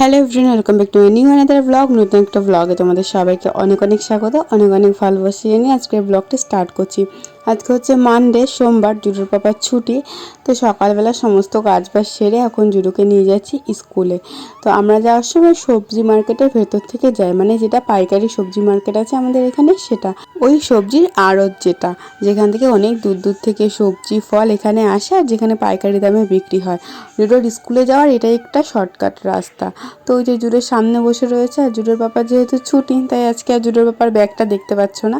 Hello everyone welcome back to new another blog নতুন একটা ব্লগে তোমাদের সবাইকে অনেক অনেক স্বাগত, অনেক অনেক ভালোবাসি জানিয়ে আজকের ব্লগটা স্টার্ট করছি। আজকে হচ্ছে মানডে সোমবার জুডুর পাপার ছুটি। তো সকালবেলা সমস্ত কাজ বাজ সেরে এখন জুডুকে নিয়ে যাচ্ছি স্কুলে। তো আমরা যাওয়ার সময় সবজি মার্কেটের ভেতর থেকে যাই। মানে যেটা পাইকারি সবজি মার্কেট আছে আমাদের এখানে, সেটা। ওই সবজির আড়ত যেটা, যেখান থেকে অনেক দূর দূর থেকে সবজি, ফল এখানে আসে আর যেখানে পাইকারি দামে বিক্রি হয়। জুডোর স্কুলে যাওয়ার এটাই একটা শর্টকাট রাস্তা। তো ওই যে জুডোর সামনে বসে রয়েছে আর জুডোর বাপার যেহেতু ছুটি, তাই আজকে আর জুডোর পাপার ব্যাগটা দেখতে পাচ্ছ না।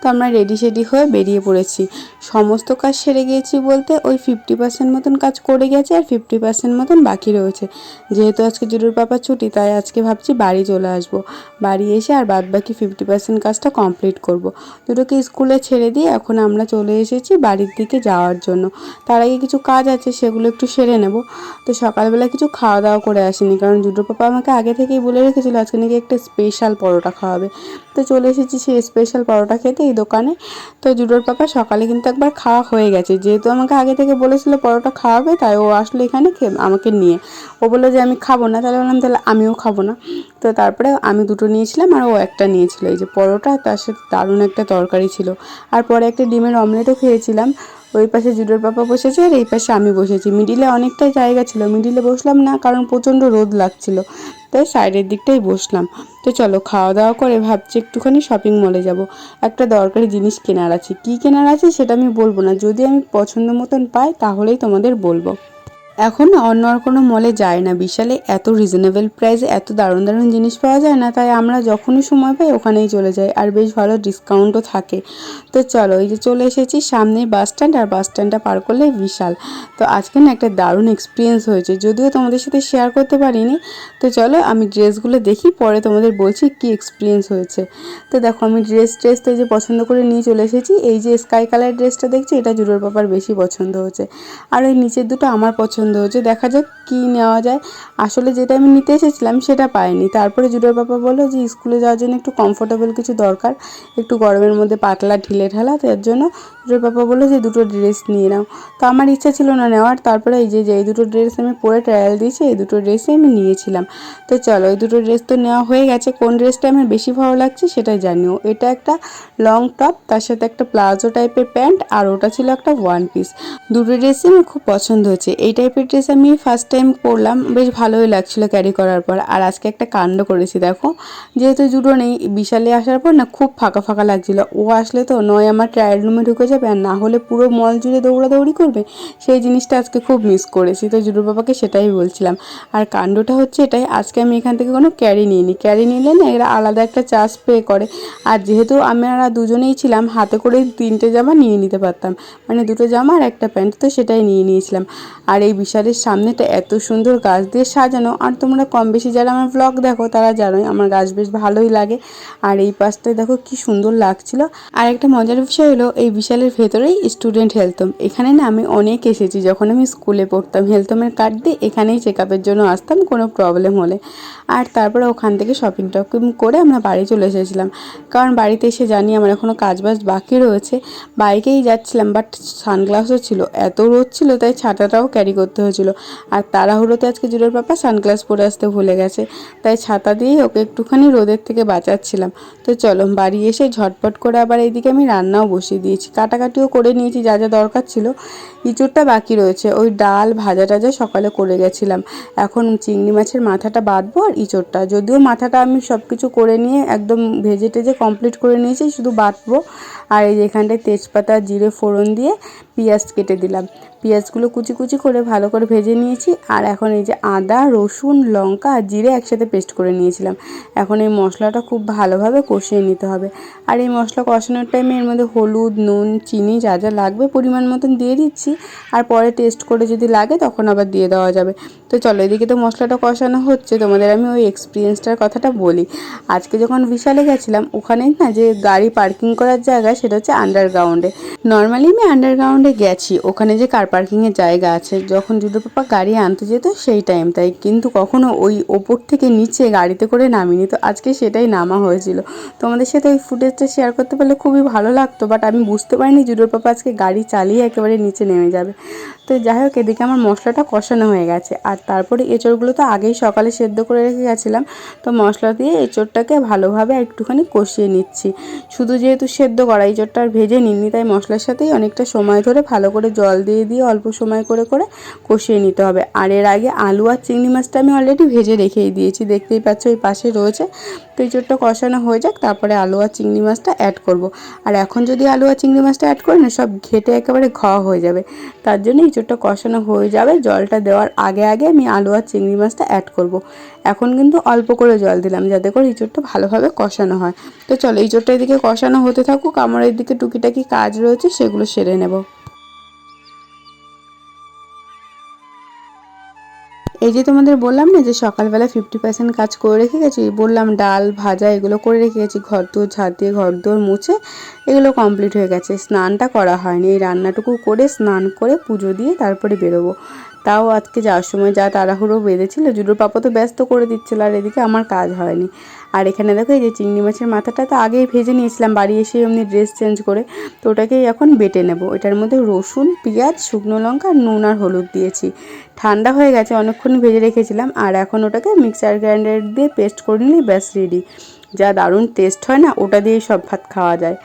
তো আমরা রেডি সেডি হয়ে বেরিয়ে পড়েছি সমস্ত কাজ সেরে গিয়েছি বলতে ওই ফিফটি পার্সেন্ট মতন কাজ করে গেছে আর ফিফটি পার্সেন্ট মতন বাকি রয়েছে। যেহেতু আজকে জুডোর পাপার ছুটি, তাই আজকে ভাবছি বাড়ি চলে আসব। বাড়ি এসে আর বাদ বাকি ফিফটি পার্সেন্ট কাজটা কমপ্লিট করব। দুটোকে স্কুলে ছেড়ে দিয়ে এখন আমরা চলে এসেছি বাড়ির দিকে যাওয়ার জন্য। তার আগে কিছু কাজ আছে, সেগুলো একটু সেরে নেব। তো সকালবেলা কিছু খাওয়া দাওয়া করে আসিনি, কারণ জুডোর পাপা আমাকে আগে থেকেই বলে রেখেছিল আজকে নাকি একটা স্পেশাল পরোটা খাওয়াবে। তো চলে এসেছি সেই স্পেশাল পরোটা খেতে এই দোকানে। তো জুডোর পাপা সকালে কিন্তু একবার খাওয়া হয়ে গেছে। যেহেতু আমাকে আগে থেকে বলেছিল পরোটা খাওয়াবে, তাই ও আসলো এখানে আমাকে নিয়ে। ও বলল যে, আমি খাব না। তাহলে বললাম, তাহলে আমিও খাব না। তো তারপরে আমি দুটো নিয়েছিলাম আর ও একটা নিয়েছিল। এই যে পরোটা, তার সাথে দারুণ একটা তরকারি ছিল। আর পরে একটা ডিমের অমলেটও খেয়েছিলাম। ওই পাশে জুডোর পাপা বসেছে আর এই পাশে আমি বসেছি। মিডিলে অনেকটাই জায়গা ছিল, মিডিলে বসলাম না কারণ প্রচণ্ড রোদ লাগছিল। তাই সাইডের দিকটাই বসলাম। তো চলো খাওয়া দাওয়া করে ভাবছি একটুখানি শপিং মলে যাব। একটা দরকারি জিনিস কেনার আছে। কী কেনার আছে সেটা আমি বলব না। যদি আমি পছন্দ মতন পাই তাহলেই তোমাদের বলব। এখন অন্য আর কোনো মলে যায় না। বিশালে এত রিজনেবল প্রাইসে এত দারুণ দারুণ জিনিস পাওয়া যায় না, তাই আমরা যখনই সময় পাই ওখানেই চলে যাই। আর বেশ ভালো ডিসকাউন্টও থাকে। তো চলো, এই যে চলে এসেছি সামনেই বাস স্ট্যান্ড আর বাস স্ট্যান্ডটা পার করলে বিশাল। তো আজকে না একটা দারুণ এক্সপিরিয়েন্স হয়েছে, যদিও তোমাদের সাথে শেয়ার করতে পারিনি। তো চলো, আমি ড্রেসগুলো দেখি, পরে তোমাদের বলছি কি এক্সপিরিয়েন্স হয়েছে। তো দেখো, আমি ড্রেস ট্রেস তো যে পছন্দ করে নিয়ে চলে এসেছি। এই যে স্কাই কালার ড্রেসটা দেখছি, এটা জুডোর পাপার বেশি পছন্দ হয়েছে। আর ওই নিচের দুটো আমার পছন্দ হয়েছে, দেখা যাক কী নেওয়া যায়। আসলে যেটা আমি নিতে এসেছিলাম সেটা পাইনি। তারপরে জুডোর বাবা বলল যে, স্কুলে যাওয়ার জন্য একটু কমফোর্টেবল কিছু দরকার, একটু গরমের মধ্যে পাতলা ঢিলে ঢালা তার জন্য জুডোর বাবা বলল যে, দুটো ড্রেস নিয়ে নাও। তো আমার ইচ্ছা ছিল না নেওয়ার, তারপরে এই যে যে এই দুটো ড্রেস আমি পরে ট্রায়াল দিয়েছি, এই দুটো ড্রেসই আমি নিয়েছিলাম। তো চলো, এই দুটো ড্রেস তো নেওয়া হয়ে গেছে। কোন ড্রেসটা আমার বেশি ভালো লাগছে সেটাই জানিও। এটা একটা লং টপ তার সাথে একটা প্লাজো টাইপের প্যান্ট, আর ওটা ছিল একটা ওয়ান পিস দুটো ড্রেসই আমার খুব পছন্দ হয়েছে। এই টাইপের ড্রেস আমি ফার্স্ট টাইম পরলাম বেশ ভালোই লাগছিল ক্যারি করার পর। আর আজকে একটা কাণ্ড করেছি, দেখো। যেহেতু জুডো নেই, বিশালে আসার পর না খুব ফাঁকা ফাঁকা লাগছিল। ও আসলে তো নয়, আমার ট্রায়াল রুমে ঢুকে যাবে। আর না হলে পুরো মল জুড়ে দৌড়াদৌড়ি করবে, সেই জিনিসটা আজকে খুব মিস করেছি। তো জুডো বাবাকে সেটাই বলছিলাম। আর কাণ্ডটা হচ্ছে এটাই, আজকে আমি এখান থেকে কোনো ক্যারি নিইনি। ক্যারি নিলে না এরা আলাদা একটা চার্জ পে করে। আর যেহেতু আমরা দুজনেই ছিলাম, হাতে করে তিনটে জামা নিয়ে নিতে পারতাম। মানে দুটো জামা আর একটা প্যান্ট, তো সেটাই নিয়ে নিয়েছিলাম। আর এই বিশালের সামনেটা এত সুন্দর গাছ দিয়ে সাজানো। আর তোমরা কম বেশি যারা আমার ব্লগ দেখো, তারা জানোই আমার গাছ বেশ ভালোই লাগে। আর এই পাশটায় দেখো কি সুন্দর লাগছিল। আর একটা মজার বিষয় হলো, এই বিশালের ভেতরেই স্টুডেন্ট হেলথম এখানে না আমি অনেক এসেছি, যখন আমি স্কুলে পড়তাম। হেলথমের কার্ড দিয়ে এখানেই চেক আপের জন্য আসতাম, কোনো প্রবলেম হলে। আর তারপরে ওখান থেকে শপিং টপিং করে আমরা বাড়ি চলে এসেছিলাম। কারণ বাড়িতে এসে জানি আমার এখনও কাজ বাজ বাকি রয়েছে। বাইকেই যাচ্ছিলাম বাট সানগ্লাসও ছিল। এত রোদ ছিল, তাই ছাতাটাও ক্যারি করতে হয়েছিল। আর তাড়াহুড়োতে আজকে জুড়োর পাপা সানগ্লাস পরে আসতে ভুলে গেছে। তাই ছাতা দিয়েই ওকে একটুখানি রোদের থেকে বাঁচাচ্ছিলাম। তো চলো, বাড়ি এসে ঝটপট করে আবার এইদিকে আমি রান্নাও বসিয়ে দিয়েছি। কাটাকাটিও করে নিয়েছি, যা যা দরকার ছিল। ইঁচড়টা বাকি রয়েছে। ওই ডাল ভাজা টাজা সকালে করে গেছিলাম। এখন চিংড়ি মাছের মাথাটা বাঁধবো আর ইঁচড়টা। যদিও মাথাটা আমি সব কিছু করে নিয়ে একদম ভেজে টেজে কমপ্লিট করে নিয়েছি, শুধু বাটবো আর এই যে এখানটায় তেজপাতা, জিরে, ফোড়ন দিয়ে পেঁয়াজ কেটে দিলাম। পেঁয়াজগুলো কুচি কুচি করে ভালো করে ভেজে নিয়েছি। আর এখন এই যে আদা, রসুন, লঙ্কা আর জিরে একসাথে পেস্ট করে নিয়েছিলাম। এখন এই মশলাটা খুব ভালোভাবে কষিয়ে নিতে হবে। আর এই মশলা কষানোর টাইমে এর মধ্যে হলুদ, নুন, চিনি যা যা লাগবে পরিমাণ মতন দিয়ে দিচ্ছি। আর পরে টেস্ট করে যদি লাগে তখন আবার দিয়ে দেওয়া যাবে। তো চলো, এদিকে তো মশলাটা কষানো হচ্ছে। তোমাদের আমি ওই এক্সপিরিয়েন্সটার কথাটা বলি। আজকে যখন বিশালে গেছিলাম, ওখানে না যে গাড়ি পার্কিং করার জায়গা, সেটা হচ্ছে আন্ডারগ্রাউন্ডে নর্মালি আমি আন্ডারগ্রাউন্ডে গেছি। ওখানে যে কার পার্কিংয়ের জায়গা আছে। যখন জুডো পাপা গাড়ি আনতে যেত, সেই টাইম তাই। কিন্তু কখনো ওই ওপর থেকে নিচে গাড়িতে করে নামিনি। তো আজকে সেটাই নামা হয়েছিল। তোমাদের সাথে ওই ফুটেজটা শেয়ার করতে পারলে খুবই ভালো লাগতো বাট আমি বুঝতে পারিনি জুডোর পাপা আজকে গাড়ি চালিয়ে একেবারে নিচে নেমে যাবে। তো যাই হোক, এদিকে আমার মশলাটা কষানো হয়ে গেছে। আর তারপরে এঁচড়গুলো তো আগেই সকালে সেদ্ধ করে রেখে গেছিলাম তো মশলা দিয়ে এঁচড়টাকে ভালোভাবে একটুখানি কষিয়ে নিচ্ছি। শুধু যেহেতু সেদ্ধ করা এঁচড়টা আর ভেজে নিইনি, তাই মশলার সাথেই অনেকটা সময় ধরে ভালো করে জল দিয়ে দিয়ে অল্প সময় করে করে কষিয়ে নিতে হবে। আর এর আগে আলু আর চিংড়ি মাছটা আমি অলরেডি ভেজে রেখেই দিয়েছি। দেখতেই পাচ্ছ ওই পাশে রয়েছে। তো এঁচড়টা কষানো হয়ে যাক, তারপরে আলু আর চিংড়ি মাছটা অ্যাড করব। আর এখন যদি আলু আর চিংড়ি মাছটা অ্যাড করি না, সব ঘেটে একেবারে খাওয়া হয়ে যাবে। তার জন্য এঁচড়টা কষানো হয়ে যাবে। জলটা দেওয়ার আগে আগে আমি আলু আর চিংড়ি মাছটা অ্যাড করব। এখন কিন্তু অল্প করে জল দিলাম, যাতে করে ইঁচড়টা ভালোভাবে কষানো হয়। তো চলো ইঁচড়টা এদিকে কষানো হতে থাকুক, আমার এদিকে টুকিটাকি কাজ রয়েছে, সেগুলো সেরে নেব। এই যে তোমাদের বললাম না যে সকালবেলা ফিফটি পার্সেন্ট কাজ করে রেখে গেছি, বললাম ডাল ভাজা এগুলো করে রেখে গেছি, ঘর দোর ঝাঁট দিয়ে ঘর দোর মুছে, এগুলো কমপ্লিট হয়ে গেছে। স্নানটা করা হয়নি, এই রান্নাটুকু করে স্নান করে পুজো দিয়ে তারপরে বেরোবো। তাও আজকে যাওয়ার সময় যা তাড়াহুড়ো বেঁধেছিল, জুডোর পাপা তো ব্যস্ত করে দিচ্ছিল আর এদিকে আমার কাজ হয়নি। আর এখানে দেখো এই যে চিংড়ি মাছের মাথাটা তো আগেই ভেজে নিয়েছিলাম, বাড়ি এসে এমনি ড্রেস চেঞ্জ করে। তো ওটাকেই এখন বেটে নেব। এটার মধ্যে রসুন, পেঁয়াজ, শুকনো লঙ্কা নুন আর হলুদ দিয়েছি। ঠান্ডা হয়ে গেছে, অনেকক্ষণ ভেজে রেখেছিলাম। আর এখন ওটাকে মিক্সার গ্রাইন্ডার দিয়ে পেস্ট করে নিলেই ব্যাস রেডি যা দারুণ টেস্ট হয় না, ওটা দিয়েই সব ভাত খাওয়া যায়।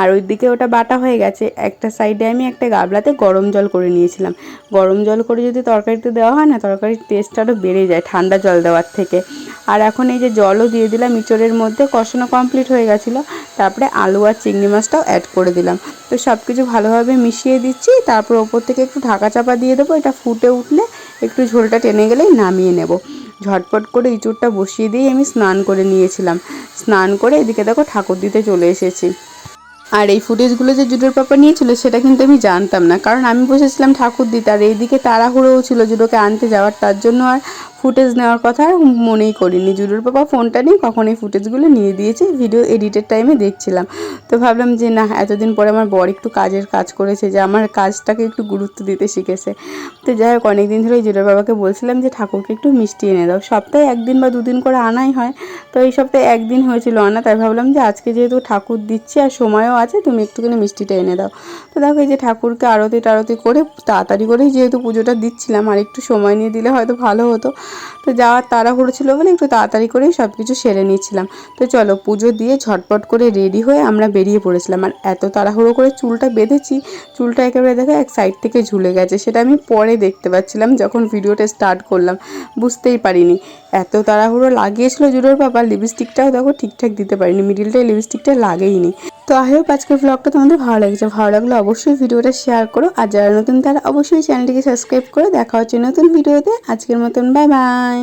আর ওই দিকে ওটা বাটা হয়ে গেছে। একটা সাইডে আমি একটা গাবলাতে গরম জল করে নিয়েছিলাম। গরম জল করে যদি তরকারিতে দেওয়া হয় না, তরকারির টেস্ট আরও বেড়ে যায় ঠান্ডা জল দেওয়ার থেকে। আর এখন এই যে জলও দিয়ে দিলাম, ইঁচড়ের মধ্যে কষানো কমপ্লিট হয়ে গেছিল। তারপরে আলু আর চিংড়ি মাছটাও অ্যাড করে দিলাম। তো সব কিছু ভালোভাবে মিশিয়ে দিচ্ছি, তারপর ওপর থেকে একটু ঢাকা চাপা দিয়ে দেবো, এটা ফুটে উঠলে একটু ঝোলটা টেনে গেলেই নামিয়ে নেব। ঝটপট করে ইঁচড়টা বসিয়ে দিয়ে আমি স্নান করে নিয়েছিলাম। স্নান করে এদিকে দেখো ঠাকুর দিতে চলে এসেছি। আর এই ফুটেজগুলো যে জুডোর পাপা নিয়েছিল, সেটা কিন্তু আমি জানতাম না। কারণ আমি বসেছিলাম ঠাকুর দিতে আর এইদিকে তাড়াহুড়োও ছিল জুডোকে আনতে যাওয়ার, তার জন্য আর ফুটেজ নেওয়ার কথা মনেই করিনি। জুডোর পাপা ফোনটা নিয়ে কখন এই ফুটেজগুলো নিয়ে দিয়েছে ভিডিও এডিটের টাইমে দেখছিলাম। তো ভাবলাম যে, না, এতদিন পরে আমার বর একটু কাজের কাজ করেছে, যে আমার কাজটাকে একটু গুরুত্ব দিতে শিখেছে। তো যাই হোক, অনেকদিন ধরে জুডোর বাবাকে বলছিলাম যে, ঠাকুরকে একটু মিষ্টি এনে দাও। সপ্তাহে একদিন বা দুদিন করে আনাই হয়। তো এই সপ্তাহে একদিন হয়েছিল আনা, তাই ভাবলাম যে, আজকে যেহেতু ঠাকুর দিচ্ছি আর সময়ও আছে, তুমি একটুখানি মিষ্টিটা এনে দাও। তো দেখো, এই যে ঠাকুরকে আরতি টারতি করে তাড়াতাড়ি করেই যেহেতু পুজোটা দিচ্ছিলাম, আর একটু সময় নিয়ে দিলে হয়তো ভালো হতো। তো যাওয়ার তাড়াহুড়ো ছিল বলে একটু তাড়াতাড়ি করেই সব কিছু সেরে নিয়েছিলাম তো চলো, পুজো দিয়ে ঝটপট করে রেডি হয়ে আমরা বেরিয়ে পড়েছিলাম। আর এত তাড়াহুড়ো করে চুলটা বেঁধেছি, চুলটা একেবারে দেখো এক সাইড থেকে ঝুলে গেছে, সেটা আমি পরে দেখতে পাচ্ছিলাম যখন ভিডিওটা স্টার্ট করলাম। বুঝতেই পারিনি। এত তাড়াহুড়ো লাগিয়েছিল জুডোর বাবা লিপস্টিকটাও দেখো ঠিকঠাক দিতে পারিনি মিডিলটায় লিপস্টিকটা লাগেইনি তো আই হোপ আজকের ব্লগটা তোমাদের ভালো লেগেছে। ভালো লাগলে অবশ্যই ভিডিওটা শেয়ার করো। আর যারা নতুন, তারা অবশ্যই চ্যানেলটিকে সাবস্ক্রাইব করে দেখা হচ্ছে নতুন ভিডিওতে আজকের মতন বাই বাই